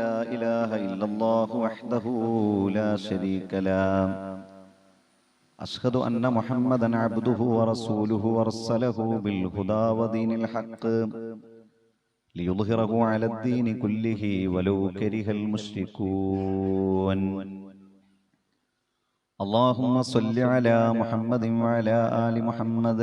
لا إله إلا الله وحده لا شريك له أشهد أن محمدا عبده ورسوله ورسله بالهدى ودين الحق ليظهره على الدين كله ولو كره المشركون اللهم صل على محمد وعلى آل محمد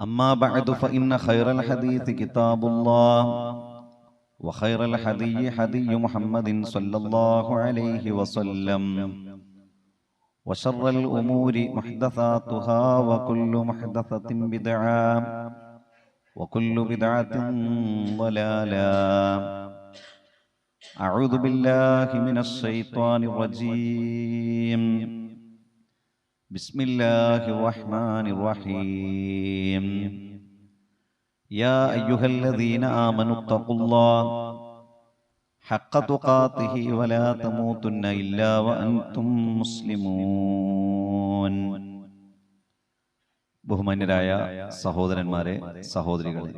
أما بعد فإن خير الحديث كتاب الله. وخير الحدي حدي محمد صلى الله عليه وسلم. وشر الأمور محدثاتها وكل محدثة بدعة. وكل بدعة ضلالة. أعوذ بالله من الشيطان الرجيم. بسم الله الرحمن الرحيم يا أيها الذين آمنوا اتقوا الله حق تقاته ولا تموتن إلا وأنتم مسلمون ബഹുമാന്യരായ സഹോദരന്മാരെ സഹോദരികളെ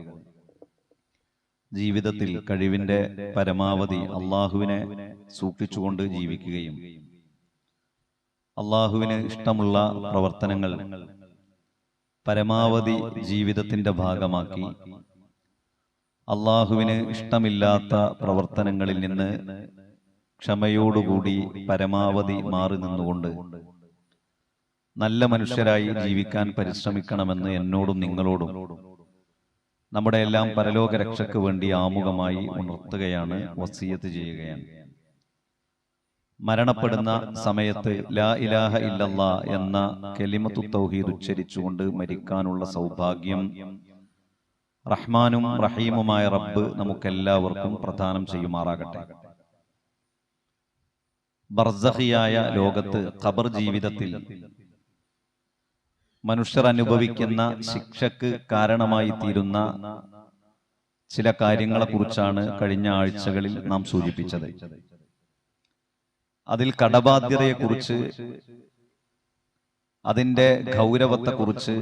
ജീവിതത്തിൽ കഴിവിന്റെ പരമാവധി അള്ളാഹുവിനെ സൂക്ഷിച്ചുകൊണ്ട് ജീവിക്കുകയും അള്ളാഹുവിന് ഇഷ്ടമുള്ള പ്രവർത്തനങ്ങൾ പരമാവധി ജീവിതത്തിന്റെ ഭാഗമാക്കി. അള്ളാഹുവിന് ഇഷ്ടമില്ലാത്ത പ്രവർത്തനങ്ങളിൽ നിന്ന് ക്ഷമയോടുകൂടി പരമാവധി മാറി നിന്നുകൊണ്ട് നല്ല മനുഷ്യരായി ജീവിക്കാൻ പരിശ്രമിക്കണമെന്ന് എന്നോടും നിങ്ങളോടും നമ്മുടെ എല്ലാം പരലോക രക്ഷയ്ക്ക് വേണ്ടി ആമുഖമായി ഉണർത്തുകയാണ് വസീയത്ത് ചെയ്യുകയാണ്. മരണപ്പെടുന്ന സമയത്ത് ലാ ഇലാഹ ഇല്ലല്ലാ എന്ന കെലിമത്തു തൗഹീദ് ഉച്ചരിച്ചുകൊണ്ട് മരിക്കാനുള്ള സൗഭാഗ്യം റഹ്മാനും റഹീമുമായ റബ്ബ് നമുക്കെല്ലാവർക്കും പ്രദാനം ചെയ്യുമാറാകട്ടെ. ബർസഹിയായ ലോകത്ത് ഖബർ ജീവിതത്തിൽ മനുഷ്യർ അനുഭവിക്കുന്ന ശിക്ഷക്ക് കാരണമായി തീരുന്ന ചില കാര്യങ്ങളെക്കുറിച്ചാണ് കഴിഞ്ഞ ആഴ്ചകളിൽ നാം സൂചിപ്പിച്ചത്. അതിൽ കടബാധ്യതയെക്കുറിച്ച് അതിന്റെ ഗൗരവത്തെക്കുറിച്ച്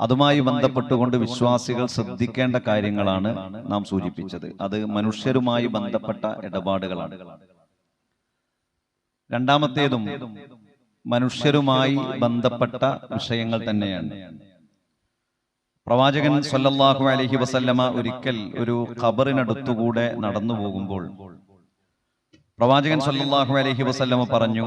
അതുമായി ബന്ധപ്പെട്ടുകൊണ്ട് വിശ്വാസികൾ ശ്രദ്ധിക്കേണ്ട കാര്യങ്ങളാണ് നാം സൂചിപ്പിച്ചത്. അത് മനുഷ്യരുമായി ബന്ധപ്പെട്ട ഇടപാടുകളാണ്. രണ്ടാമത്തേതും മനുഷ്യരുമായി ബന്ധപ്പെട്ട വിഷയങ്ങൾ തന്നെയാണ്. പ്രവാചകൻ സല്ലല്ലാഹു അലഹി വസല്ലമ ഒരിക്കൽ ഒരു ഖബറിനടുത്തുകൂടെ നടന്നു പോകുമ്പോൾ പ്രവാചകൻ സല്ലാഹു അലഹി വസ്ലമ പറഞ്ഞു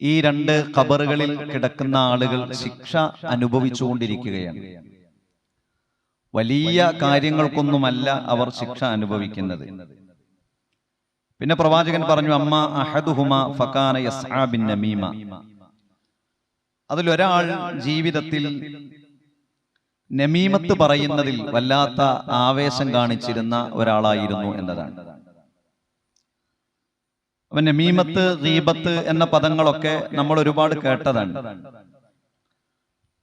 ഈ രണ്ട് ഖബറുകളിൽ കിടക്കുന്ന ആളുകൾ ശിക്ഷ അനുഭവിച്ചുകൊണ്ടിരിക്കുകയാണ്. വലിയ കാര്യങ്ങൾക്കൊന്നുമല്ല അവർ ശിക്ഷ അനുഭവിക്കുന്നത്. പിന്നെ പ്രവാചകൻ പറഞ്ഞു അമ്മ അഹദുഹുമ ഫക്കാന യസ്ആബിൻ നമീമ. അതിലൊരാൾ ജീവിതത്തിൽ നമീമത്ത് പറയുന്നതിൽ വല്ലാത്ത ആവേശം കാണിച്ചിരുന്ന ഒരാളായിരുന്നു എന്നതാണ്. അപ്പൊ നമീമത്ത് ഗീബത്ത് എന്ന പദങ്ങളൊക്കെ നമ്മൾ ഒരുപാട് കേട്ടതാണ്.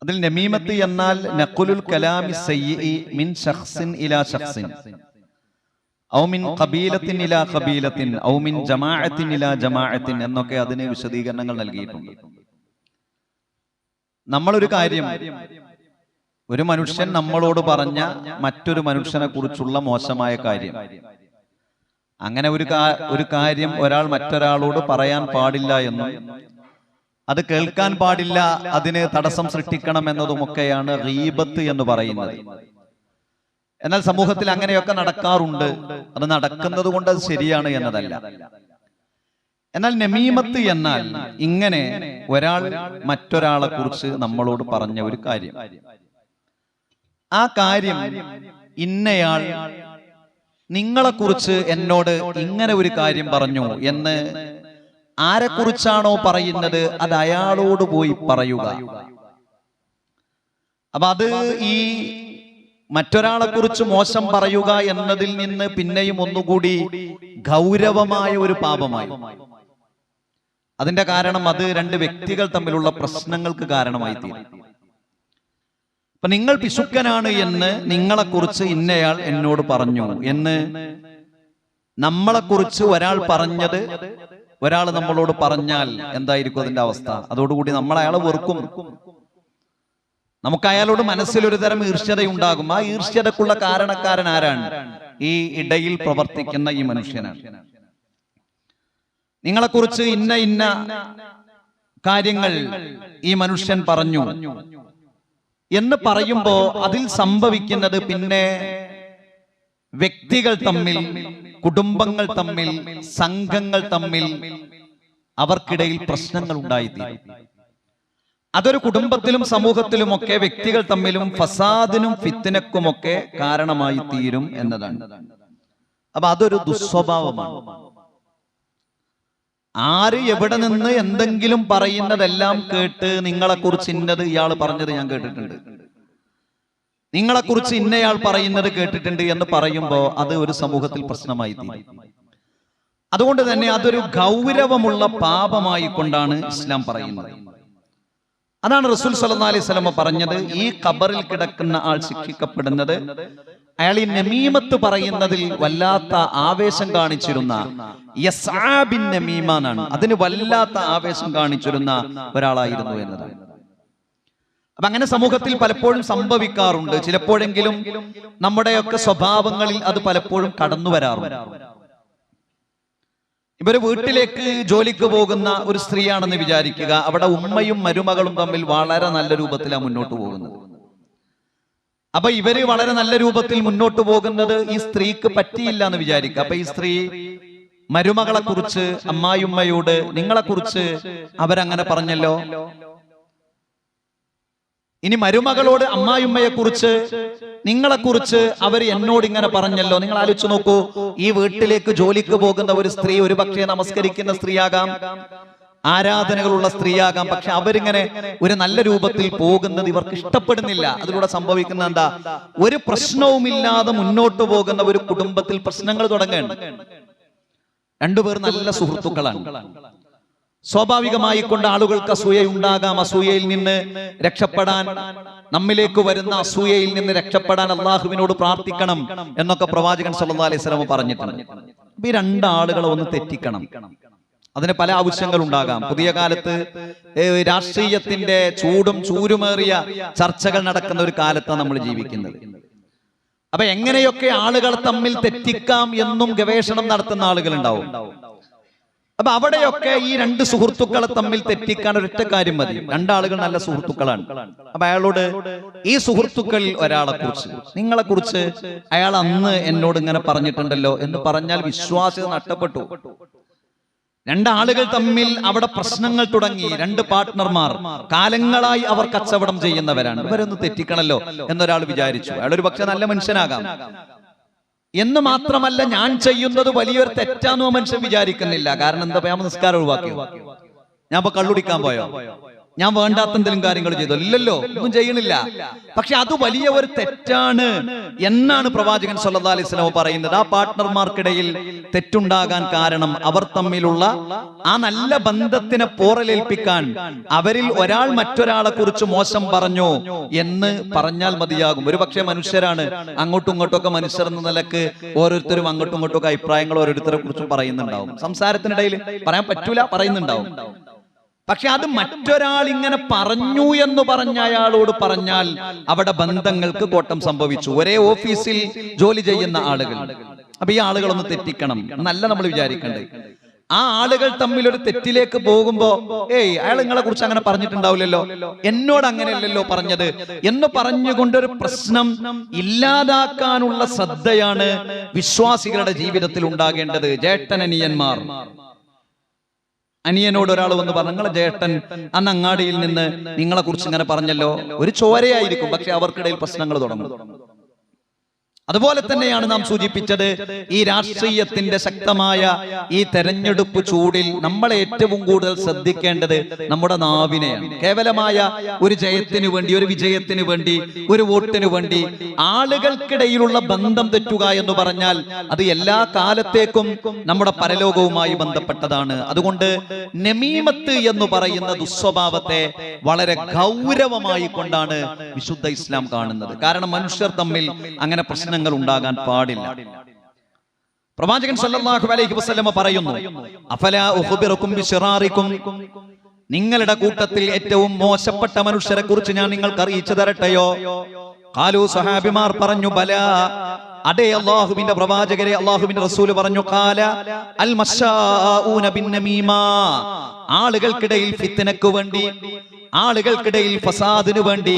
അതിൽ നമീമത്ത് എന്നാൽ നക്കുലുൽ കലാമി സയ്യി മിൻ ഷഖ്സിൻ ഇലാ ഷഖ്സിൻ ഔ മിൻ ഖബീലത്തിൻ ഇലാ ഖബീലത്തിൻ ഔ മിൻ ജമാഅത്തിൻ ഇലാ ജമാഅത്തിൻ എന്നൊക്കെ അതിന് വിശദീകരണങ്ങൾ നൽകിയിട്ടുണ്ട്. നമ്മളൊരു കാര്യം ഒരു മനുഷ്യൻ നമ്മളോട് പറഞ്ഞ മറ്റൊരു മനുഷ്യനെ കുറിച്ചുള്ള മോശമായ കാര്യം. അങ്ങനെ ഒരു ഒരു കാര്യം ഒരാൾ മറ്റൊരാളോട് പറയാൻ പാടില്ല എന്നും അത് കേൾക്കാൻ പാടില്ല അതിന് തടസ്സം സൃഷ്ടിക്കണം എന്നതുമൊക്കെയാണ് റീബത്ത് എന്ന് പറയുന്നത്. എന്നാൽ സമൂഹത്തിൽ അങ്ങനെയൊക്കെ നടക്കാറുണ്ട്. അത് നടക്കുന്നത് കൊണ്ട് അത് ശരിയാണ് എന്നതല്ല. എന്നാൽ നമീമത്ത് എന്നാൽ ഇങ്ങനെ ഒരാൾ മറ്റൊരാളെ കുറിച്ച് നമ്മളോട് പറഞ്ഞ ഒരു കാര്യം. ആ കാര്യം ഇന്നയാൾ നിങ്ങളെക്കുറിച്ച് എന്നോട് ഇങ്ങനെ ഒരു കാര്യം പറഞ്ഞു എന്ന് ആരെക്കുറിച്ചാണോ പറയുന്നത് അത് അയാളോട് പോയി പറയുക. അപ്പൊ അത് ഈ മറ്റൊരാളെ കുറിച്ച് മോശം പറയുക എന്നതിൽ നിന്ന് പിന്നെയും ഒന്നുകൂടി ഗൗരവമായ ഒരു പാപമായി. അതിന്റെ കാരണം അത് രണ്ട് വ്യക്തികൾ തമ്മിലുള്ള പ്രശ്നങ്ങൾക്ക് കാരണമായി തീരും. അപ്പൊ നിങ്ങൾ പിശുക്കനാണ് എന്ന് നിങ്ങളെക്കുറിച്ച് ഇന്നയാൾ എന്നോട് പറഞ്ഞു. എന്ന് നമ്മളെക്കുറിച്ച് ഒരാൾ പറഞ്ഞത് ഒരാൾ നമ്മളോട് പറഞ്ഞാൽ എന്തായിരിക്കും അതിന്റെ അവസ്ഥ? അതോടുകൂടി നമ്മൾ അയാളെ വെറുക്കും. നമുക്ക് അയാളോട് മനസ്സിൽ ഒരു തരം ഈർഷ്യതയുണ്ടാകും. ആ ഈർഷ്യതക്കുള്ള കാരണക്കാരൻ ആരാണ്? ഈ ഇടയിൽ പ്രവർത്തിക്കുന്ന ഈ മനുഷ്യനാണ്. നിങ്ങളെക്കുറിച്ച് ഇന്ന ഇന്ന കാര്യങ്ങൾ ഈ മനുഷ്യൻ പറഞ്ഞു. എന്ന് പറയുമ്പോ അതിൽ സംഭവിക്കുന്നത് പിന്നെ വ്യക്തികൾ തമ്മിൽ കുടുംബങ്ങൾ തമ്മിൽ സംഘങ്ങൾ തമ്മിൽ അവർക്കിടയിൽ പ്രശ്നങ്ങൾ ഉണ്ടായിത്തീരും. അതൊരു കുടുംബത്തിലും സമൂഹത്തിലുമൊക്കെ വ്യക്തികൾ തമ്മിലും ഫസാദിനും ഫിത്തിനക്കുമൊക്കെ കാരണമായി തീരും എന്നതാണ്. അപ്പൊ അതൊരു ദുസ്വഭാവമാണ്. ആര് എവിടെ നിന്ന് എന്തെങ്കിലും പറയുന്നതെല്ലാം കേട്ട് നിങ്ങളെക്കുറിച്ച് ഇന്നത് ഇയാൾ പറഞ്ഞത് ഞാൻ കേട്ടിട്ടുണ്ട്. നിങ്ങളെക്കുറിച്ച് ഇന്നയാൾ പറയുന്നത് കേട്ടിട്ടുണ്ട് എന്ന് പറയുമ്പോൾ അത് ഒരു സമൂഹത്തിൽ പ്രശ്നമായി തീരും. അതുകൊണ്ട് തന്നെ അതൊരു ഗൗരവമുള്ള പാപമായി കൊണ്ടാണ് ഇസ്ലാം പറയുന്നത്. അതാണ് റസൂൽ സല്ലാ അലൈഹി സ്വലമ പറഞ്ഞത് ഈ ഖബറിൽ കിടക്കുന്ന ആൾ ശിക്ഷിക്കപ്പെടുന്നത് അയാൾ ഈ നമീമത്ത് പറയുന്നതിൽ വല്ലാത്ത ആവേശം കാണിച്ചിരുന്ന യസാബിൻ നമീമാനാണ് അതിന് വല്ലാത്ത ആവേശം കാണിച്ചിരുന്ന ഒരാളായിരുന്നു എന്നതാണ് അപ്പൊ അങ്ങനെ സമൂഹത്തിൽ പലപ്പോഴും സംഭവിക്കാറുണ്ട്. ചിലപ്പോഴെങ്കിലും നമ്മുടെയൊക്കെ സ്വഭാവങ്ങളിൽ അത് പലപ്പോഴും കടന്നു വരാറുണ്ട്. ഇവർ വീട്ടിലേക്ക് ജോലിക്ക് പോകുന്ന ഒരു സ്ത്രീയാണെന്ന് വിചാരിക്കുക. അവിടെ ഉമ്മയും മരുമകളും തമ്മിൽ വളരെ നല്ല രൂപത്തിലാണ് മുന്നോട്ട് പോകുന്നത്. അപ്പൊ ഇവർ വളരെ നല്ല രൂപത്തിൽ മുന്നോട്ട് പോകുന്നത് ഈ സ്ത്രീക്ക് പറ്റിയില്ല എന്ന് വിചാരിക്കുക. അപ്പൊ ഈ സ്ത്രീ മരുമകളെ കുറിച്ച് അമ്മായിമ്മയോട് നിങ്ങളെ കുറിച്ച് അവരങ്ങനെ പറഞ്ഞല്ലോ. ഇനി മരുമകളോട് അമ്മായിമ്മയെ കുറിച്ച് നിങ്ങളെ കുറിച്ച് അവർ എന്നോട് ഇങ്ങനെ പറഞ്ഞല്ലോ. നിങ്ങൾ ആലോചിച്ചു നോക്കൂ ഈ വീട്ടിലേക്ക് ജോലിക്ക് പോകുന്ന ഒരു സ്ത്രീ ഒരു പക്ഷേ നമസ്കരിക്കുന്ന സ്ത്രീയാകാം. ആരാധനകളുള്ള സ്ത്രീയാകാം. പക്ഷെ അവരിങ്ങനെ ഒരു നല്ല രൂപത്തിൽ പോകുന്നത് ഇവർക്ക് ഇഷ്ടപ്പെടുന്നില്ല. അതിലൂടെ സംഭവിക്കുന്ന എന്താ? ഒരു പ്രശ്നവുമില്ലാതെ മുന്നോട്ട് പോകുന്ന ഒരു കുടുംബത്തിൽ പ്രശ്നങ്ങൾ തുടങ്ങുകയാണ്. രണ്ടുപേർ നല്ല സുഹൃത്തുക്കളാണ്. സ്വാഭാവികമായി കൊണ്ട് ആളുകൾക്ക് അസൂയ ഉണ്ടാകാം. അസൂയയിൽ നിന്ന് രക്ഷപ്പെടാൻ നമ്മിലേക്ക് വരുന്ന അസൂയയിൽ നിന്ന് രക്ഷപ്പെടാൻ അള്ളാഹുവിനോട് പ്രാർത്ഥിക്കണം എന്നൊക്കെ പ്രവാചകൻ സല്ലല്ലാഹു അലൈഹി വസല്ലം പറഞ്ഞിട്ടുണ്ട്. ഈ രണ്ടാളുകളെ ഒന്ന് തെറ്റിക്കണം. അതിന് പല ആവശ്യങ്ങൾ ഉണ്ടാകാം പുതിയ കാലത്ത് രാഷ്ട്രീയത്തിന്റെ ചൂടും ചൂരുമേറിയ ചർച്ചകൾ നടക്കുന്ന ഒരു കാലത്താണ് നമ്മൾ ജീവിക്കുന്നത്. അപ്പൊ എങ്ങനെയൊക്കെ ആളുകൾ തമ്മിൽ തെറ്റിക്കാം എന്നും ഗവേഷണം നടത്തുന്ന ആളുകൾ ഉണ്ടാവും അപ്പൊ അവിടെയൊക്കെ ഈ രണ്ട് സുഹൃത്തുക്കളെ തമ്മിൽ തെറ്റിക്കാൻ ഒരൊറ്റ കാര്യം മതി. രണ്ടാളുകൾ നല്ല സുഹൃത്തുക്കളാണ്. അപ്പൊ അയാളോട് ഈ സുഹൃത്തുക്കളിൽ ഒരാളെ കുറിച്ച് നിങ്ങളെ കുറിച്ച് അയാൾ അന്ന് എന്നോട് ഇങ്ങനെ പറഞ്ഞിട്ടുണ്ടല്ലോ എന്ന് പറഞ്ഞാൽ വിശ്വാസ്യത നഷ്ടപ്പെട്ടു. രണ്ടാളുകൾ തമ്മിൽ അവിടെ പ്രശ്നങ്ങൾ തുടങ്ങി. രണ്ട് പാർട്ട്ണർമാർ കാലങ്ങളായി അവർ കച്ചവടം ചെയ്യുന്നവരാണ്. ഇവരൊന്ന് തെറ്റിക്കണല്ലോ എന്നൊരാൾ വിചാരിച്ചു. അയാൾ ഒരു പക്ഷെ നല്ല മനുഷ്യനാകാം. എന്ന് മാത്രമല്ല ഞാൻ ചെയ്യുന്നത് വലിയൊരു തെറ്റാന്ന് മനുഷ്യൻ വിചാരിക്കുന്നില്ല. കാരണം എന്താ പറയാ നിസ്കാരം ഒഴിവാക്കിയോ? ഞാൻ ഇപ്പൊ കള്ളുടിക്കാൻ പോയോ? ഞാൻ വേണ്ടാത്ത എന്തെങ്കിലും കാര്യങ്ങൾ ചെയ്തു. അല്ലല്ലോ ഒന്നും ചെയ്യണില്ല. പക്ഷെ അത് വലിയ ഒരു തെറ്റാണ് എന്നാണ് പ്രവാചകൻ സല്ലാ അലൈഹി വസല്ലം പറയുന്നത്. ആ പാർട്ട്ണർമാർക്കിടയിൽ തെറ്റുണ്ടാകാൻ കാരണം അവർ തമ്മിലുള്ള ആ നല്ല ബന്ധത്തിനെ പോറലേൽപ്പിക്കാൻ അവരിൽ ഒരാൾ മറ്റൊരാളെ കുറിച്ച് മോശം പറഞ്ഞു എന്ന് പറഞ്ഞാൽ മതിയാകും. ഒരു പക്ഷേ മനുഷ്യരാണ് അങ്ങോട്ടും ഇങ്ങോട്ടും ഒക്കെ മനുഷ്യർ എന്ന നിലയ്ക്ക് ഓരോരുത്തരും അങ്ങോട്ടും ഇങ്ങോട്ടും ഒക്കെ അഭിപ്രായങ്ങൾ ഓരോരുത്തരെ കുറിച്ചും പറയുന്നുണ്ടാവും. സംസാരത്തിനിടയിൽ പറയാൻ പറ്റൂല പറയുന്നുണ്ടാവും. പക്ഷെ അത് മറ്റൊരാൾ ഇങ്ങനെ പറഞ്ഞു എന്ന് പറഞ്ഞ അയാളോട് പറഞ്ഞാൽ അവിടെ ബന്ധങ്ങൾക്ക് കോട്ടം സംഭവിച്ചു. ഒരേ ഓഫീസിൽ ജോലി ചെയ്യുന്ന ആളുകൾ. അപ്പൊ ഈ ആളുകളൊന്ന് തെറ്റിക്കണം. നല്ല നമ്മൾ വിചാരിക്കണ്ടേ? ആ ആളുകൾ തമ്മിൽ ഒരു തെറ്റിലേക്ക് പോകുമ്പോ ഏയ് അയാൾ നിങ്ങളെ കുറിച്ച് അങ്ങനെ പറഞ്ഞിട്ടുണ്ടാവില്ലല്ലോ. എന്നോട് അങ്ങനെയല്ലല്ലോ പറഞ്ഞത്. എന്ന് പറഞ്ഞുകൊണ്ടൊരു പ്രശ്നം ഇല്ലാതാക്കാനുള്ള ശ്രദ്ധയാണ് വിശ്വാസികളുടെ ജീവിതത്തിൽ ഉണ്ടാകേണ്ടത്. ജേട്ടനനിയന്മാർ അനിയനോട് ഒരാൾ വന്ന് പറഞ്ഞു നിങ്ങളെ ജേട്ടൻ അന്ന് അങ്ങാടിയിൽ നിന്ന് നിങ്ങളെ കുറിച്ച് ഇങ്ങനെ പറഞ്ഞല്ലോ. ഒരു ചോരയായിരിക്കും പക്ഷെ അവർക്കിടയിൽ പ്രശ്നങ്ങൾ തുടങ്ങും. അതുപോലെ തന്നെയാണ് നാം സൂചിപ്പിച്ചത് ഈ രാഷ്ട്രീയത്തിന്റെ ശക്തമായ ഈ തെരഞ്ഞെടുപ്പ് ചൂടിൽ നമ്മൾ ഏറ്റവും കൂടുതൽ ശ്രദ്ധിക്കേണ്ടത് നമ്മുടെ നാവിനെയാണ്. കേവലമായ ഒരു ജയത്തിന് വേണ്ടി ഒരു വിജയത്തിന് വേണ്ടി ഒരു വോട്ടിന് വേണ്ടി ആളുകൾക്കിടയിലുള്ള ബന്ധം തെറ്റുക എന്ന് പറഞ്ഞാൽ അത് എല്ലാ കാലത്തേക്കും നമ്മുടെ പരലോകവുമായി ബന്ധപ്പെട്ടതാണ്. അതുകൊണ്ട് നമീമത്ത് എന്ന് പറയുന്ന ദുസ്വഭാവത്തെ വളരെ ഗൗരവമായി കൊണ്ടാണ് വിശുദ്ധ ഇസ്ലാം കാണുന്നത്. കാരണം മനുഷ്യർ തമ്മിൽ അങ്ങനെ പ്രശ്നങ്ങൾ ഉണ്ടാകാൻ പാടില്ല. പ്രവാചകൻ സല്ലല്ലാഹു അലൈഹി വസല്ലമ പറയുന്നു അഫലാ ഉഖ്ബിറുക്കും ബിശറാരികും നിങ്ങളുടെ കൂട്ടത്തിൽ ഏറ്റവും മോശപ്പെട്ട മനുഷ്യരെ കുറിച്ച് ഞാൻ നിങ്ങൾക്ക് അറിയിച്ചു തരട്ടെയോ? കാലു സഹാബിമാർ പറഞ്ഞു ബല അടേ അള്ളാഹുവിന്റെ പ്രവാചകരെ അള്ളാഹുവിന്റെ റസൂൽ പറഞ്ഞു കാല അൽ ആളുകൾക്കിടയിൽ ഫിത്തനക്ക് വേണ്ടി ആളുകൾക്കിടയിൽ ഫസാദിനു വേണ്ടി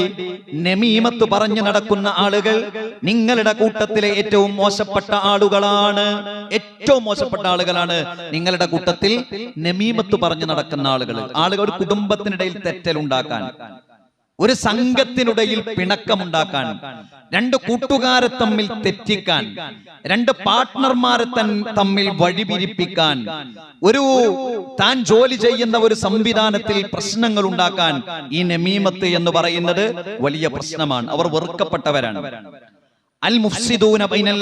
നമീമത്ത് പറഞ്ഞു നടക്കുന്ന ആളുകൾ നിങ്ങളുടെ കൂട്ടത്തിലെ ഏറ്റവും മോശപ്പെട്ട ആളുകളാണ്. ഏറ്റവും മോശപ്പെട്ട ആളുകളാണ് നിങ്ങളുടെ കൂട്ടത്തിൽ നമീമത്ത് പറഞ്ഞു നടക്കുന്ന ആളുകൾ. ആളുകൾ കുടുംബത്തിനിടയിൽ തെറ്റൽ ഉണ്ടാക്കാൻ ഒരു സംഘത്തിനിടയിൽ പിണക്കമുണ്ടാക്കാൻ രണ്ട് കൂട്ടുകാരെ തമ്മിൽ തെറ്റിക്കാൻ രണ്ട് പാർട്ട്ണർമാരെ തൻ തമ്മിൽ വഴിപിരിപ്പിക്കാൻ ഒരു താൻ ജോലി ചെയ്യുന്ന ഒരു സംവിധാനത്തിൽ പ്രശ്നങ്ങൾ ഉണ്ടാക്കാൻ ഈ നമീമത്ത് എന്ന് പറയുന്നത് വലിയ പ്രശ്നമാണ്. അവർ വെറുക്കപ്പെട്ടവരാണ്. അൽ മുഫ്സിദൂന ബൈനൽ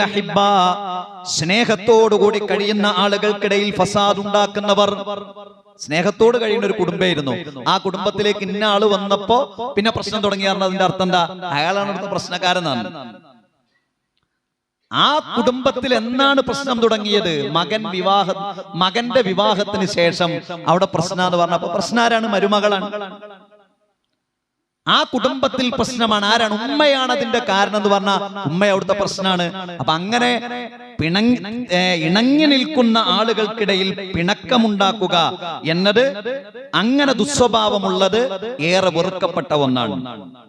സ്നേഹത്തോടുകൂടി കഴിയുന്ന ആളുകൾക്കിടയിൽ ഫസാദ് ഉണ്ടാക്കുന്നവർ സ്നേഹത്തോട് കഴിയുന്ന ഒരു കുടുംബമായിരുന്നു ആ കുടുംബത്തിലേക്ക് ഇന്ന ആൾ വന്നപ്പോ പിന്നെ പ്രശ്നം തുടങ്ങിയായിരുന്നു അതിന്റെ അർത്ഥം എന്താ? അയാളാണ് അടുത്ത പ്രശ്നക്കാരനാണ് ആ കുടുംബത്തിൽ എന്നാണ് പ്രശ്നം തുടങ്ങിയത്? മകൻ വിവാഹ മകന്റെ വിവാഹത്തിന് ശേഷം അവിടെ പ്രശ്നം എന്ന് പറഞ്ഞപ്പോ പ്രശ്നാരാണ് മരുമകളാണ്. ആ കുടുംബത്തിൽ പ്രശ്നമാണ്. ആരാണ്? ഉമ്മയാണ് അതിന്റെ കാരണം എന്ന് പറഞ്ഞാൽ ഉമ്മ അവിടുത്തെ പ്രശ്നമാണ്. അപ്പൊ അങ്ങനെ ഇണങ്ങി നിൽക്കുന്ന ആളുകൾക്കിടയിൽ പിണക്കമുണ്ടാക്കുക എന്നത് അങ്ങനെ ദുസ്വഭാവമുള്ളത് ഏറെ വെറുക്കപ്പെട്ട ഒന്നാണ് അൽ ബാഹൂനൽ ബറാ അൽ അനത്ത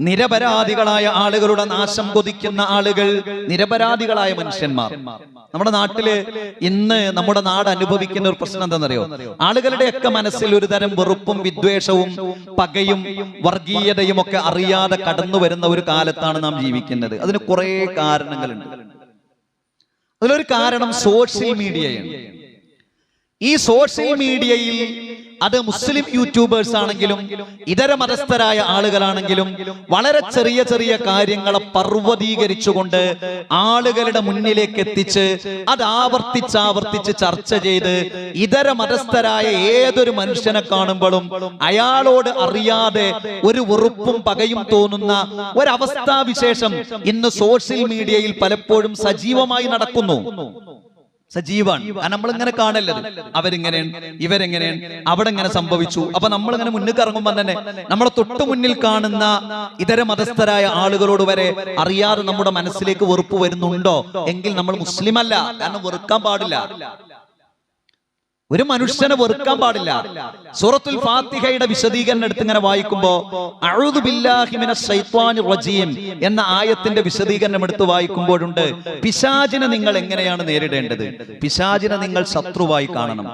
നിരപരാധികളായ ആളുകളുടെ നാശം കൊതിക്കുന്ന ആളുകൾ നിരപരാധികളായ മനുഷ്യന്മാർ. നമ്മുടെ നാട്ടിൽ ഇന്ന് നമ്മുടെ നാട് അനുഭവിക്കുന്ന ഒരു പ്രശ്നം എന്താണെന്നറിയോ? ആളുകളുടെയൊക്കെ മനസ്സിൽ ഒരു തരം വെറുപ്പും വിദ്വേഷവും പകയും വർഗീയതയും ഒക്കെ അറിയാതെ കടന്നു വരുന്ന ഒരു കാലത്താണ് നാം ജീവിക്കുന്നത്. അതിന് കുറെ കാരണങ്ങളുണ്ട്. അതിലൊരു കാരണം സോഷ്യൽ മീഡിയയാണ്. ഈ സോഷ്യൽ മീഡിയയിൽ അത് മുസ്ലിം യൂട്യൂബേഴ്സ് ആണെങ്കിലും ഇതര മതസ്ഥരായ ആളുകളാണെങ്കിലും വളരെ ചെറിയ ചെറിയ കാര്യങ്ങളെ പർവതീകരിച്ചുകൊണ്ട് ആളുകളുടെ മുന്നിലേക്ക് എത്തിച്ച് അത് ആവർത്തിച്ചാവർത്തിച്ച് ആവർത്തിച്ച് ചർച്ച ചെയ്ത് ഇതര മതസ്ഥരായ ഏതൊരു മനുഷ്യനെ കാണുമ്പോഴും അയാളോട് അറിയാതെ ഒരു വെറുപ്പും പകയും തോന്നുന്ന ഒരവസ്ഥാവിശേഷം ഇന്ന് സോഷ്യൽ മീഡിയയിൽ പലപ്പോഴും സജീവമായി നടക്കുന്നു. സജീവാണ്. നമ്മൾ ഇങ്ങനെ കാണല്ലത് അവരിങ്ങനെയാണ്? ഇവരെങ്ങനെയാണ്? അവിടെ ഇങ്ങനെ സംഭവിച്ചു? അപ്പൊ നമ്മൾ ഇങ്ങനെ മുന്നിൽ ഇറങ്ങുമ്പോൾ തന്നെ നമ്മളെ തൊട്ടു മുന്നിൽ കാണുന്ന ഇതര മതസ്ഥരായ ആളുകളോട് വരെ അറിയാതെ നമ്മുടെ മനസ്സിലേക്ക് വെറുപ്പ് വരുന്നുണ്ടോ? എങ്കിൽ നമ്മൾ മുസ്ലിം അല്ല കാരണം വെറുക്കാൻ പാടില്ല. ഒരു മനുഷ്യനെ വെറുക്കാൻ പാടില്ല. സൂറത്തുൽ ഫാത്തിഹയുടെ വിശദീകരണം എടുത്ത് ഇങ്ങനെ വായിക്കുമ്പോ റജീം എന്ന ആയത്തിന്റെ വിശദീകരണം എടുത്ത് വായിക്കുമ്പോഴുണ്ട് പിശാചിനെ നിങ്ങൾ എങ്ങനെയാണ് നേരിടേണ്ടത്? പിശാചിനെ നിങ്ങൾ ശത്രുവായി കാണണം.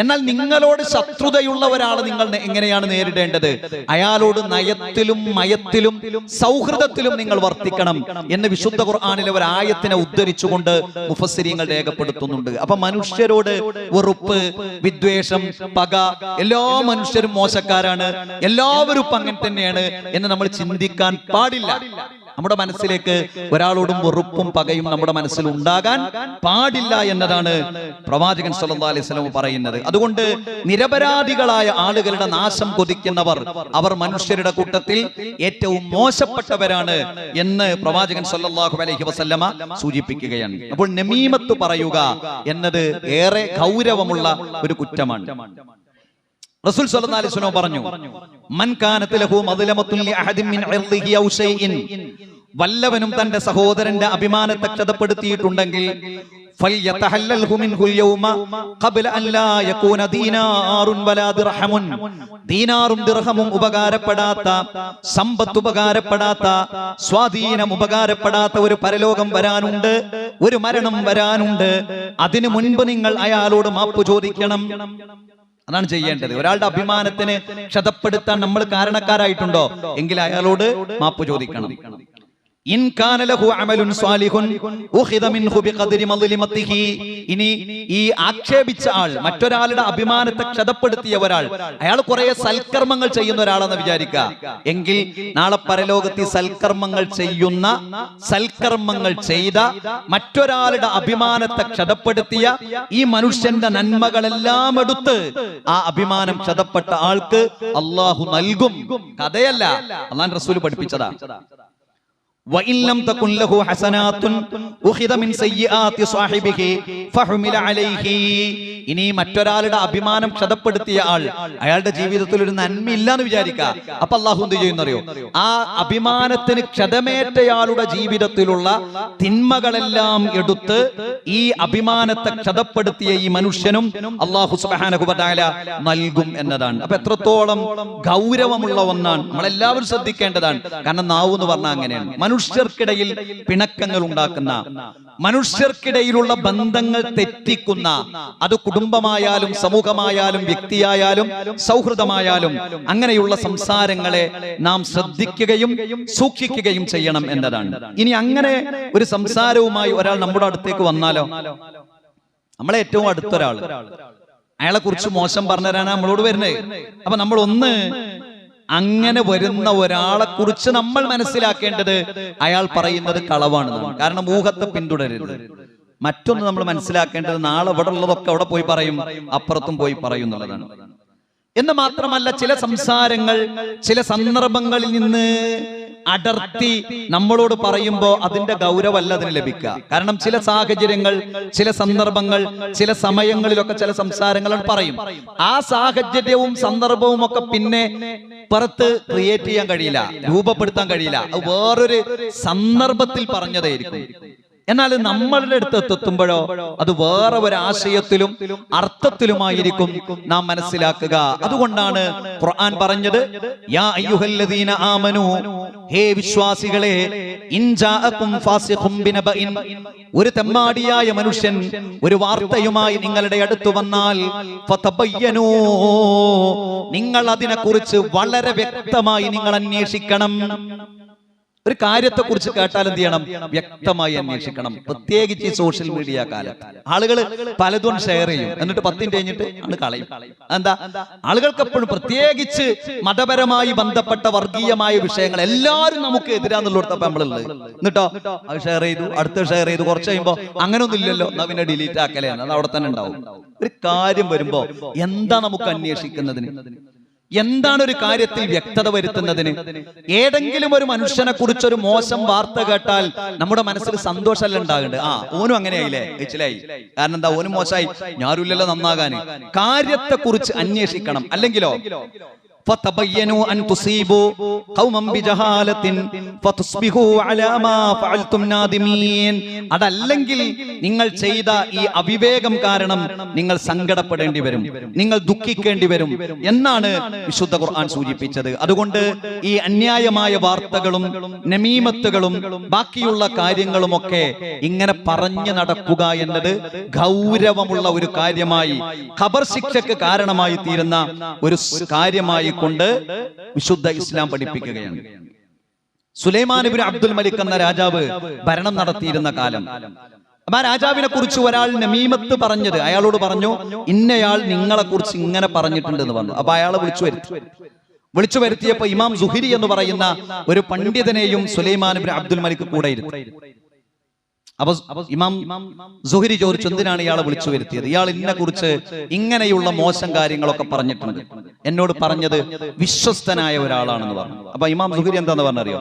എന്നാൽ നിങ്ങളോട് ശത്രുതയുള്ള ഒരാൾ നിങ്ങൾ എങ്ങനെയാണ് നേരിടേണ്ടത്? അയാളോട് നയത്തിലും മയത്തിലും സൗഹൃദത്തിലും നിങ്ങൾ വർത്തിക്കണം എന്ന് വിശുദ്ധ ഖുർആാനിലെ ഒരു ആയത്തിനെ ഉദ്ധരിച്ചുകൊണ്ട് മുഫസ്സിരിങ്ങൾ രേഖപ്പെടുത്തുന്നുണ്ട്. അപ്പൊ മനുഷ്യരോട് വെറുപ്പ് വിദ്വേഷം പക എല്ലാ മനുഷ്യരും മോശക്കാരാണ്. എല്ലാവരും അങ്ങനെ തന്നെയാണ് എന്ന് നമ്മൾ ചിന്തിക്കാൻ പാടില്ല. നമ്മുടെ മനസ്സിലേക്ക് ഒരാളോടും വെറുപ്പും പകയും നമ്മുടെ മനസ്സിൽ ഉണ്ടാകാൻ പാടില്ല എന്നതാണ് പ്രവാചകൻ സല്ലല്ലാഹു അലൈഹി വസല്ലം പറയുന്നത്. അതുകൊണ്ട് നിരപരാധികളായ ആളുകളുടെ നാശം കൊതിക്കുന്നവർ അവർ മനുഷ്യരുടെ കൂട്ടത്തിൽ ഏറ്റവും മോശപ്പെട്ടവരാണ് എന്ന് പ്രവാചകൻ സല്ലല്ലാഹു അലൈഹി വസല്ലമ സൂചിപ്പിക്കുകയാണ്. അപ്പോൾ നമീമത്ത് പറയുക എന്നത് ഏറെ ഗൗരവമുള്ള ഒരു കുറ്റമാണ്. റസൂൽ സല്ലല്ലാഹു അലൈഹി വസല്ലം പറഞ്ഞു മൻ കാനത്ത് ലഹു മദ്ലമത്തുൻ ലി അഹദിൻ മിൻ ഇർദിഹി ഔ ഷൈഇൻ വല്ലവനും തന്റെ സഹോദരന്റെ അഭിമാനത്തെ ക്ഷതപ്പെടുത്തിയിട്ടുണ്ടെങ്കിൽ ദീനാറും ദിർഹമും ഉപകാരപ്പെടാത്ത സമ്പത്ത് ഉപകാരപ്പെടാത്ത സ്വാധീനം ഉപകാരപ്പെടാത്ത ഒരു പരലോകം വരാനുണ്ട് ഒരു മരണം വരാനുണ്ട്. അതിനു മുൻപ് നിങ്ങൾ അയാളോട് മാപ്പ് ചോദിക്കണം. അതാണ് ചെയ്യേണ്ടത്. ഒരാളുടെ അഭിമാനത്തിന് ക്ഷതപ്പെടുത്താൻ നമ്മൾ കാരണക്കാരായിട്ടുണ്ടോ? എങ്കിൽ അയാളോട് മാപ്പ് ചോദിക്കണം. ഇനി ഈ ആക്ഷേപിച്ച ആൾ മറ്റൊരാളുടെ അഭിമാനത്തെ ക്ഷതപ്പെടുത്തിയ ഒരാൾ അയാൾ കുറെ സൽക്കർമ്മങ്ങൾ ചെയ്യുന്ന ഒരാളെന്ന് വിചാരിക്കുക. എങ്കിൽ നാളെ പരലോകത്ത് ഈ സൽക്കർമ്മങ്ങൾ ചെയ്യുന്ന സൽക്കർമ്മങ്ങൾ ചെയ്ത മറ്റൊരാളുടെ അഭിമാനത്തെ ക്ഷതപ്പെടുത്തിയ ഈ മനുഷ്യന്റെ നന്മകളെല്ലാം എടുത്ത് ആ അഭിമാനം ക്ഷതപ്പെട്ട ആൾക്ക് അള്ളാഹു നൽകും. കഥയല്ല. അള്ളാൻ റസൂൽ പഠിപ്പിച്ചതാ. وإن لم تكن له حسنات أخذ من سيئات صاحبه فحمل عليه ഇനി മറ്റൊരാളുടെ അഭിമാനം ക്ഷതപ്പെടുത്തിയ ആൾ അയാളുടെ ജീവിതത്തിൽ ഒരു നന്മയില്ല എന്ന് വിചാരിക്കുക അപ്പൊ അള്ളാഹു എന്ത് ചെയ്യുന്നറിയോ ആ അഭിമാനത്തിന് ക്ഷതമേറ്റയാളുടെ ജീവിതത്തിലുള്ള തിന്മകളെല്ലാം എടുത്ത് ഈ അഭിമാനത്തെ ക്ഷതപ്പെടുത്തിയ ഈ മനുഷ്യനും അള്ളാഹു സുബാനഹുബാല നൽകും എന്നതാണ് അപ്പൊ എത്രത്തോളം ഗൗരവമുള്ള ഒന്നാണ് നമ്മളെല്ലാവരും ശ്രദ്ധിക്കേണ്ടതാണ് കാരണം നാവ് എന്ന് പറഞ്ഞാൽ അങ്ങനെയാണ് മനുഷ്യർക്കിടയിൽ പിണക്കങ്ങൾ ഉണ്ടാക്കുന്ന മനുഷ്യർക്കിടയിലുള്ള ബന്ധങ്ങൾ തെറ്റിക്കുന്ന അത് കുടുംബമായാലും സമൂഹമായാലും വ്യക്തിയായാലും സൗഹൃദമായാലും അങ്ങനെയുള്ള സംസാരങ്ങളെ നാം ശ്രദ്ധിക്കുകയും സൂക്ഷിക്കുകയും ചെയ്യണം എന്നതാണ്. ഇനി അങ്ങനെ ഒരു സംസാരവുമായി ഒരാൾ നമ്മുടെ അടുത്തേക്ക് വന്നാലോ? നമ്മളെ ഏറ്റവും അടുത്തൊരാൾ. അയാളെ കുറിച്ച് മോശം പറഞ്ഞുതരാനാണ് നമ്മളോട് വരുന്നത്. അപ്പൊ നമ്മൾ ഒന്ന് അങ്ങനെ വരുന്ന ഒരാളെ കുറിച്ച് നമ്മൾ മനസ്സിലാക്കേണ്ടത് അയാൾ പറയുന്നത് കളവാണ് കാരണം ഊഹത്തെ പിന്തുടരരുത്. മറ്റൊന്ന് നമ്മൾ മനസ്സിലാക്കേണ്ടത് നാളെ ഇവിടെ ഉള്ളതൊക്കെ അവിടെ പോയി പറയും അപ്പുറത്തും പോയി പറയും എന്നുള്ളതാണ്. എന്ന് മാത്രമല്ല ചില സംസാരങ്ങൾ ചില സന്ദർഭങ്ങളിൽ നിന്ന് അടർത്തി നമ്മളോട് പറയുമ്പോൾ അതിന്റെ ഗൗരവമല്ല അതിന് ലഭിക്കുക. കാരണം ചില സാഹചര്യങ്ങൾ ചില സന്ദർഭങ്ങൾ ചില സമയങ്ങളിലൊക്കെ ചില സംസാരങ്ങൾ പറയും. ആ സാഹചര്യവും സന്ദർഭവും ഒക്കെ പിന്നെ പുറത്ത് ക്രിയേറ്റ് ചെയ്യാൻ കഴിയില്ല രൂപപ്പെടുത്താൻ കഴിയില്ല. അത് വേറൊരു സന്ദർഭത്തിൽ പറഞ്ഞതായിരിക്കും. എന്നാൽ നമ്മളുടെ അടുത്ത് എത്തുമ്പോഴോ അത് വേറെ ഒരു ആശയത്തിലും അർത്ഥത്തിലുമായിരിക്കും നാം മനസ്സിലാക്കുക. അതുകൊണ്ടാണ് ഖുർആൻ പറഞ്ഞത് യാ അയ്യുഹല്ലദീന ആമനു ഹേ വിശ്വാസികളെ ഇൻജാഅകും ഫാസിഖും ബിനബഇൻ. ഒരു തെമ്മാടിയായ മനുഷ്യൻ ഒരു വാർത്തയുമായി നിങ്ങളുടെ അടുത്ത് വന്നാൽ ഫതബയ്യനൂ. നിങ്ങൾ അതിനെക്കുറിച്ച് വളരെ വ്യക്തമായി നിങ്ങൾ അന്വേഷിക്കണം. ഒരു കാര്യത്തെ കുറിച്ച് കേട്ടാൽ എന്ത് ചെയ്യണം? വ്യക്തമായി അന്വേഷിക്കണം. പ്രത്യേകിച്ച് ഈ സോഷ്യൽ മീഡിയ കാലത്ത്. ആളുകൾ പലതും ഷെയർ ചെയ്യും. എന്നിട്ട് പത്തിന് കഴിഞ്ഞിട്ട് ആണ് കളയും. എന്താ? ആളുകൾക്ക് എപ്പോഴും പ്രത്യേകിച്ച് മതപരമായി ബന്ധപ്പെട്ട വർഗീയമായ വിഷയങ്ങൾ എല്ലാവരും നമുക്ക് എതിരാന്നുള്ളിടത്തപ്പോ നമ്മളുള്ളത്. എന്നിട്ടോ? അത് ഷെയർ ചെയ്തു. അടുത്ത് ഷെയർ ചെയ്തു. കുറച്ച് കഴിയുമ്പോ അങ്ങനൊന്നും ഇല്ലല്ലോ. എന്നാ പിന്നെ ഡിലീറ്റ് ആക്കലേ അത് അവിടെ തന്നെ ഉണ്ടാവും. ഒരു കാര്യം വരുമ്പോ എന്താ നമുക്ക് അന്വേഷിക്കുന്നതിന്? എന്താണ് ഒരു കാര്യത്തിൽ വ്യക്തത വരുത്തുന്നതിന്? ഏതെങ്കിലും ഒരു മനുഷ്യനെ കുറിച്ചൊരു മോശം വാർത്ത കേട്ടാൽ നമ്മുടെ മനസ്സിൽ സന്തോഷമല്ല ഉണ്ടാകുന്നുണ്ട് ആ ഓനും അങ്ങനെയായില്ലേ? ചിലായി കാരണം എന്താ ഓനും മോശമായി? ഞാനില്ലല്ലോ നന്നാകാന് കാര്യത്തെ കുറിച്ച് അന്വേഷിക്കണം. അല്ലെങ്കിലോ? فتبينوا أن تصيبوا قوما بجهالة فتصبحوا على ما فعلتم نادمين അതല്ലെങ്കിൽ നിങ്ങൾ ചെയ്ത ഈ അവിവേകം കാരണം നിങ്ങൾ സങ്കടപ്പെടേണ്ടി വരും നിങ്ങൾ ദുഃഖിക്കേണ്ടി വരും എന്നാണ് വിശുദ്ധ ഖുർആൻ സൂചിപ്പിച്ചത് അതുകൊണ്ട് ഈ അന്യായമായ വാർത്തകളും നമീമത്തുകളും ബാക്കിയുള്ള കാര്യങ്ങളുമൊക്കെ ഇങ്ങനെ പറഞ്ഞു നടക്കുക എന്നത് ഗൗരവമുള്ള ഒരു കാര്യമായി ഖബർ ശിക്ഷയ്ക്ക് കാരണമായി തീരുന്ന ഒരു സ് കാര്യമായി കൊണ്ട് വിശുദ്ധ ഇസ്ലാം പഠിപ്പിക്കുകയാണ്. സുലൈമാൻ ഇബിൻ അബ്ദുൽ മലിക് എന്ന രാജാവ് ഭരണം നടത്തിയിരുന്ന കാലം. അപ്പൊ ആ രാജാവിനെ കുറിച്ച് ഒരാൾ നമീമത്ത് പറഞ്ഞത് അയാളോട് പറഞ്ഞു ഇന്നയാൾ നിങ്ങളെ കുറിച്ച് ഇങ്ങനെ പറഞ്ഞിട്ടുണ്ട് എന്ന് പറഞ്ഞു. അപ്പൊ അയാളെ വിളിച്ചു വരുത്തി. വിളിച്ചു വരുത്തിയപ്പോ ഇമാം സുഹിരി എന്ന് പറയുന്ന ഒരു പണ്ഡിതനെയും സുലൈമാൻ ഇബിൻ അബ്ദുൽ മലിക് കൂടെ ഇരുത്തി. അപ്പൊ ഇമാം സുഹരി ചോദിച്ചു എന്തിനാണ് ഇയാളെ വിളിച്ചു വരുത്തിയത്. ഇയാൾ ഇന്നെ കുറിച്ച് ഇങ്ങനെയുള്ള മോശം കാര്യങ്ങളൊക്കെ പറഞ്ഞിട്ടുണ്ട്. എന്നോട് പറഞ്ഞത് വിശ്വസ്തനായ ഒരാളാണെന്ന് പറഞ്ഞു. അപ്പൊ ഇമാം സുഹരി എന്താന്ന് പറഞ്ഞറിയോ?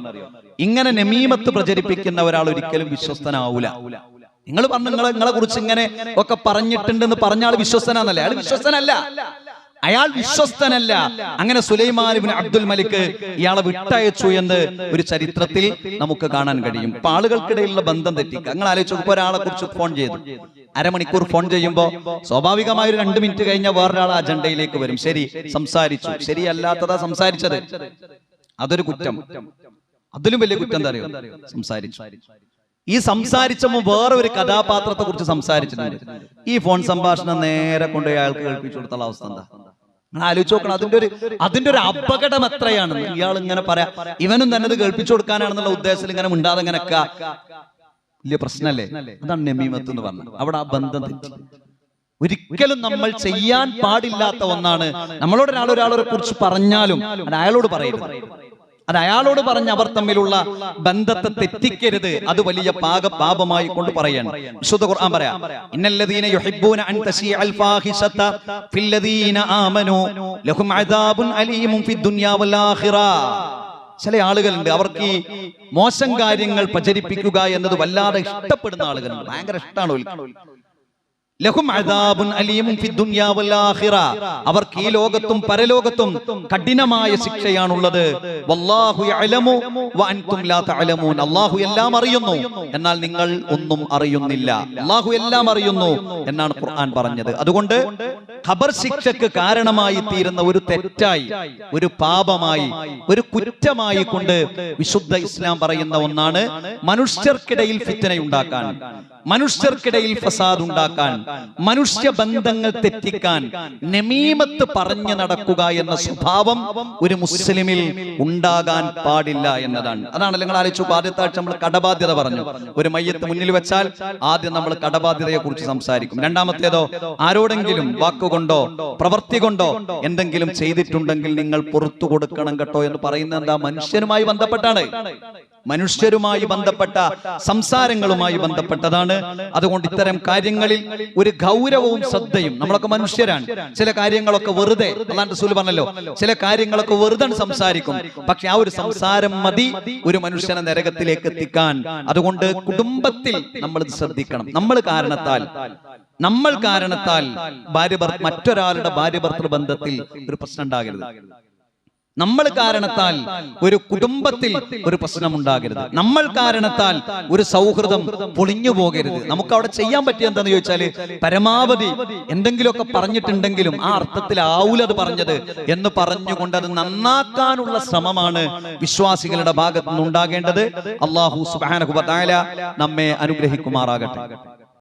ഇങ്ങനെ നമീമത്ത് പ്രചരിപ്പിക്കുന്ന ഒരാൾ ഒരിക്കലും വിശ്വസ്തനാവൂല. നിങ്ങൾ പറഞ്ഞു നിങ്ങളെ നിങ്ങളെ കുറിച്ച് ഇങ്ങനെ ഒക്കെ പറഞ്ഞിട്ടുണ്ടെന്ന് പറഞ്ഞ ആൾ വിശ്വസ്തനാന്നല്ലേ? അയാൾ വിശ്വസ്തനല്ല. അയാൾ വിശ്വസ്തനല്ല. അങ്ങനെ സുലൈമാൻ അബ്ദുൽ മലിക്ക് ഇയാളെ വിട്ടയച്ചു എന്ന് ഒരു ചരിത്രത്തിൽ നമുക്ക് കാണാൻ കഴിയും. ഇപ്പൊ ആളുകൾക്കിടയിലുള്ള ബന്ധം തെറ്റിക്കുക. നിങ്ങൾ ആലോചിച്ചു ഒരാളെ കുറിച്ച് ഫോൺ ചെയ്തു. അരമണിക്കൂർ ഫോൺ ചെയ്യുമ്പോൾ സ്വാഭാവികമായി ഒരു രണ്ട് മിനിറ്റ് കഴിഞ്ഞാൽ വേറൊരാൾ അജണ്ടയിലേക്ക് വരും. ശരി സംസാരിച്ചു. ശരിയല്ലാത്തതാ സംസാരിച്ചത്. അതൊരു കുറ്റം. അതിലും വലിയ കുറ്റം എന്താ അറിയോ? സംസാരിച്ചു. ഈ സംസാരിച്ചപ്പോൾ വേറെ ഒരു കഥാപാത്രത്തെ കുറിച്ച് സംസാരിച്ചിട്ടുണ്ട്. ഈ ഫോൺ സംഭാഷണം നേരെ കൊണ്ട് അയാൾക്ക് കേൾപ്പിച്ചു കൊടുത്തുള്ള അവസ്ഥ എന്താ? നിങ്ങൾ ആലോചിച്ച് നോക്കണം അതിന്റെ ഒരു അതിന്റെ ഒരു അപകടം എത്രയാണ് ഇയാൾ ഇങ്ങനെ പറയാ. ഇവനും തന്നെ ഇത് കേൾപ്പിച്ചു കൊടുക്കാനാണെന്നുള്ള ഉദ്ദേശത്തിൽ ഇങ്ങനെ മിണ്ടാതെ ഇങ്ങനെ വലിയ പ്രശ്നമല്ലേ അതാണ് നമീമത്ത് എന്ന് പറഞ്ഞത്. അവിടെ ആ ബന്ധം തെറ്റി. ഒരിക്കലും നമ്മൾ ചെയ്യാൻ പാടില്ലാത്ത ഒന്നാണ്. നമ്മളോട് ഒരാൾ ഒരാളെ കുറിച്ച് പറഞ്ഞാലും അയാളോട് പറയരുത്. അത് അയാളോട് പറഞ്ഞ് അവർ തമ്മിലുള്ള ബന്ധത്തെ തെറ്റിക്കരുത്. അത് വലിയ പാക പാപമായി കൊണ്ട് പറയാണ്. വിശുദ്ധ ഖുർആൻ ഇന്നല്ലദീന യുഹിബ്ബൂന അൻ ലഹും അദാബുൻ വൽ ആഖിറ. ചില ആളുകളുണ്ട് അവർക്ക് ഈ മോശം കാര്യങ്ങൾ പ്രചരിപ്പിക്കുക എന്നത് വല്ലാതെ ഇഷ്ടപ്പെടുന്ന ആളുകളുണ്ട്. ഭയങ്കര ഇഷ്ടമാണ് അവർക്ക് ഈ ലോകത്തും പരലോകത്തും കഠിനമായ ശിക്ഷയാണുള്ളത്. അല്ലാഹു എല്ലാം അറിയുന്നു. എന്നാൽ നിങ്ങൾ ഒന്നും അറിയുന്നില്ല. അല്ലാഹു എല്ലാം അറിയുന്നു എന്നാണ് ഖുർആൻ പറഞ്ഞത്. അതുകൊണ്ട് ഖബർ ശിക്ഷക്ക് കാരണമായി തീരുന്ന ഒരു തെറ്റായി ഒരു പാപമായി ഒരു കുറ്റമായി കൊണ്ട് വിശുദ്ധ ഇസ്ലാം പറയുന്ന ഒന്നാണ് മനുഷ്യർക്കിടയിൽ ഫിത്തനയുണ്ടാക്കാൻ മനുഷ്യർക്കിടയിൽ ഫസാദ് ഉണ്ടാക്കാൻ മനുഷ്യ ബന്ധങ്ങൾ തെറ്റിക്കാൻ നമീമത്ത് പറഞ്ഞു നടക്കുക എന്ന സ്വഭാവം ഒരു മുസ്ലിമിൽ ഉണ്ടാകാൻ പാടില്ല എന്നതാണ്. അതാണ് നിങ്ങൾ ആലോചിച്ചു ആദ്യത്തെ ആഴ്ച നമ്മൾ കടബാധ്യത പറഞ്ഞു. ഒരു മയ്യത്ത് മുന്നിൽ വെച്ചാൽ ആദ്യം നമ്മൾ കടബാധ്യതയെ കുറിച്ച് സംസാരിക്കും. രണ്ടാമത്തേതോ ആരോടെങ്കിലും വാക്കുകൊണ്ടോ പ്രവൃത്തി കൊണ്ടോ എന്തെങ്കിലും ചെയ്തിട്ടുണ്ടെങ്കിൽ നിങ്ങൾ പുറത്തു കൊടുക്കണം കേട്ടോ എന്ന് പറയുന്നത് എന്താ? മനുഷ്യനുമായി ബന്ധപ്പെട്ടാണ്. മനുഷ്യരുമായി ബന്ധപ്പെട്ട സംസാരങ്ങളുമായി ബന്ധപ്പെട്ടതാണ്. അതുകൊണ്ട് ഇത്തരം കാര്യങ്ങളിൽ ഒരു ഗൗരവവും ശ്രദ്ധയും. നമ്മളൊക്കെ മനുഷ്യരാണ്. ചില കാര്യങ്ങളൊക്കെ വെറുതെ അല്ലാണ്ട് റസൂൽ പറഞ്ഞല്ലോ. ചില കാര്യങ്ങളൊക്കെ വെറുതെ സംസാരിക്കും. പക്ഷെ ആ ഒരു സംസാരം മതി ഒരു മനുഷ്യനെ നരകത്തിലേക്ക് എത്തിക്കാൻ. അതുകൊണ്ട് കുടുംബത്തിൽ നമ്മൾ ഇത് ശ്രദ്ധിക്കണം. നമ്മൾ കാരണത്താൽ. നമ്മൾ കാരണത്താൽ ഭാര്യ മറ്റൊരാളുടെ ഭാര്യ ഭർത്തൃ ബന്ധത്തിൽ ഒരു പ്രശ്നം ഉണ്ടാകരുത്. നമ്മൾ കാരണത്താൽ ഒരു കുടുംബത്തിൽ ഒരു പ്രശ്നം ഉണ്ടാകരുത്. നമ്മൾ കാരണത്താൽ ഒരു സൗഹൃദം പൊളിഞ്ഞു പോകരുത്. നമുക്ക് അവിടെ ചെയ്യാൻ പറ്റിയ എന്താന്ന് ചോദിച്ചാൽ പരമാവധി എന്തെങ്കിലുമൊക്കെ പറഞ്ഞിട്ടുണ്ടെങ്കിലും ആ അർത്ഥത്തിൽ അർത്ഥത്തിലാവൂല അത് പറഞ്ഞത് എന്ന് പറഞ്ഞുകൊണ്ട് അത് നന്നാക്കാനുള്ള ശ്രമമാണ് വിശ്വാസികളുടെ ഭാഗത്ത് നിന്ന് ഉണ്ടാകേണ്ടത് അള്ളാഹു സുബാനഹുബാല നമ്മെ അനുഗ്രഹിക്കുമാറാകട്ടെ.